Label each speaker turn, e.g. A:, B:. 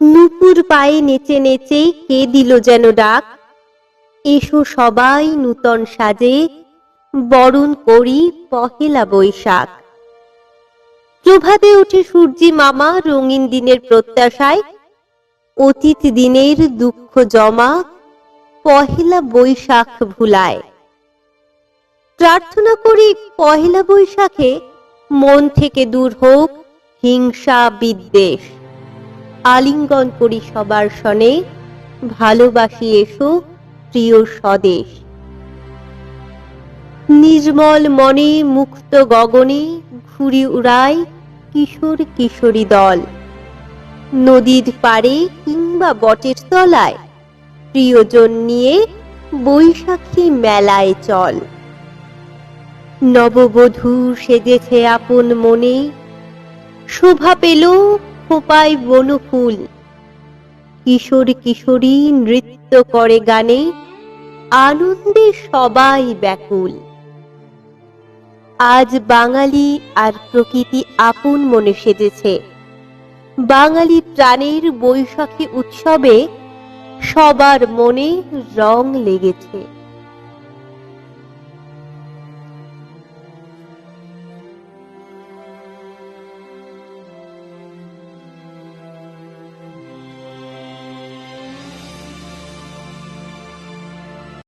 A: নুপুর পায়ে নেচে নেচে কে দিল যেন ডাক? এসো সবাই নূতন সাজে, বরণ করি পহেলা বৈশাখ। প্রভাতে উঠে সূর্যি মামা রঙিন দিনের প্রত্যাশায়, অতীত দিনের দুঃখ জমা পহেলা বৈশাখ ভুলায়। প্রার্থনা করি পহেলা বৈশাখে মন থেকে দূর হোক হিংসা বিদ্বেষ। আলিঙ্গন করি সবার সনে, ভালোবাসি এসো প্রিয় স্বদেশ। নির্মল মনে মুক্ত গগনে ঘুরি উড়ায় কিশোর কিশোরী দল। নদীর পাড়ে কিংবা বটের তলায় প্রিয়জন নিয়ে বৈশাখী মেলায় চল। নববধূ সেজেছে আপন মনে, শোভা পেল খোপায় বনফুল। কিশোর কিশোরী নৃত্য করে গানে, আনন্দে সবাই ব্যাকুল। আজ বাঙালি আর প্রকৃতি আপন মনে সেজেছে। বাঙালি প্রাণের বৈশাখী উৎসবে সবার মনে রং লেগেছে।